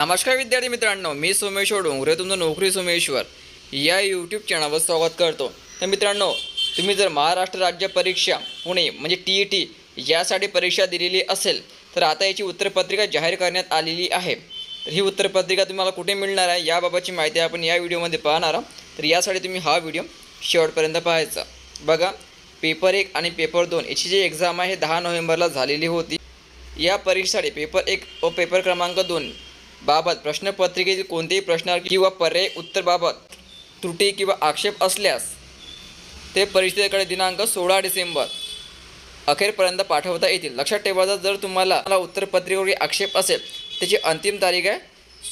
नमस्कार विद्यार्थी मित्रांनो मी सोमेश्वर डोंगरे तुमचं नोकरी सोमेश्वर. या यूट्यूब चॅनलवर स्वागत करतो. तर मित्रांनो तुम्ही जर महाराष्ट्र राज्य परीक्षा पुणे म्हणजे टी ई टी यासाठी परीक्षा दिलेली असेल तर आता याची उत्तरपत्रिका जाहीर करण्यात आलेली आहे. तर ही उत्तरपत्रिका तुम्हाला कुठे मिळणार आहे याबाबतची माहिती आपण या व्हिडिओमध्ये पाहणार आहोत. तर यासाठी तुम्ही हा व्हिडिओ शेवटपर्यंत पाहायचा. बघा पेपर एक आणि पेपर दोन याची जी एक्झाम आहे दहा नोव्हेंबरला झालेली होती. या परीक्षेसाठी पेपर एक व पेपर क्रमांक दोन बाबत प्रश्नपत्रिकेतील कोणतेही प्रश्न किंवा पर्याय उत्तरबाबत त्रुटी किंवा आक्षेप असल्यास ते परिषदेकडे दिनांक सोळा डिसेंबर अखेरपर्यंत पाठवता येतील. लक्षात ठेवायचं जर तुम्हाला मला उत्तरपत्रिकेवर आक्षेप असेल त्याची अंतिम तारीख आहे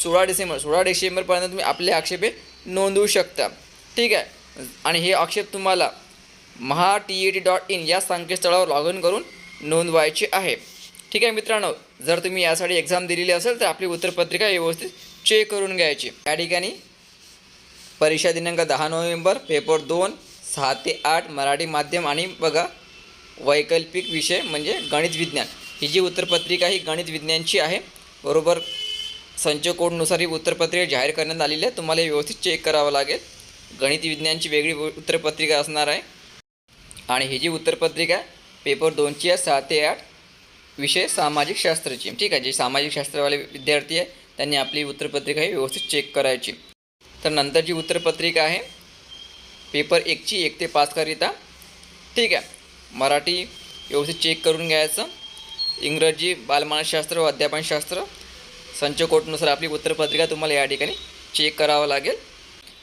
सोळा डिसेंबर. सोळा डिसेंबरपर्यंत तुम्ही आपले आक्षेपे नोंदवू शकता. ठीक आहे? आणि हे आक्षेप तुम्हाला Maha T E T dot in या संकेतस्थळावर लॉग इन करून नोंदवायचे आहे. ठीक आहे मित्रांनो जर तुम्ही यासाठी एक्झाम दिलेली असेल तर आपली उत्तरपत्रिका व्यवस्थित चेक करून घ्यायची. या ठिकाणी परीक्षा दिनांक दहा नोव्हेंबर पेपर दोन सहा ते आठ मराठी माध्यम आणि बघा वैकल्पिक विषय म्हणजे गणित विज्ञान. ही जी उत्तरपत्रिका ही गणित विज्ञानची आहे. बरोबर संच कोडनुसार ही उत्तरपत्रिका जाहीर करण्यात आलेली आहे. तुम्हाला व्यवस्थित चेक करावं लागेल. गणित विज्ञानची वेगळी उत्तरपत्रिका असणार आहे. आणि ही जी उत्तरपत्रिका आहे पेपर दोनची आहे सहा ते आठ विषय सामाजिक शास्त्राची. ठीक आहे जे सामाजिक शास्त्रवाले विद्यार्थी आहे त्यांनी आपली उत्तरपत्रिका ही व्यवस्थित चेक करायची. तर नंतरची उत्तरपत्रिका आहे पेपर एकची एक ते पाचकरिता ठीक आहे मराठी व्यवस्थित चेक करून घ्यायचं. इंग्रजी बालमानसशास्त्र व अध्यापनशास्त्र संच कोटनुसार आपली उत्तरपत्रिका तुम्हाला या ठिकाणी चेक करावं लागेल.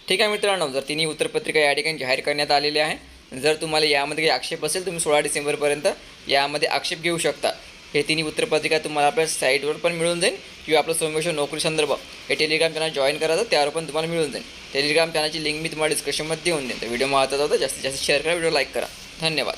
ठीक आहे मित्रांनो जर तिन्ही उत्तरपत्रिका या ठिकाणी जाहीर करण्यात आलेली आहे जर तुम्हाला यामध्ये काही आक्षेप असेल तुम्ही सोळा डिसेंबरपर्यंत यामध्ये आक्षेप घेऊ शकता. हे तिन्ही उत्तरपत्रिका तुम्हाला आपल्या साईटवर पण मिळून जाईल किंवा आपलं सोमेश्वर नोकरी संदर्भ. हे टेलिग्राम चॅनल जॉईन करायचं त्यावर पण तुम्हाला मिळून जाईल. टेलिग्राम चॅनलची लिंक मी तुम्हाला डिस्क्रिप्शनमध्ये देऊन देईन. तर व्हिडिओ महत्त्वाचा होता जास्तीत जास्त शेअर करा व्हिडिओ लाईक करा. धन्यवाद.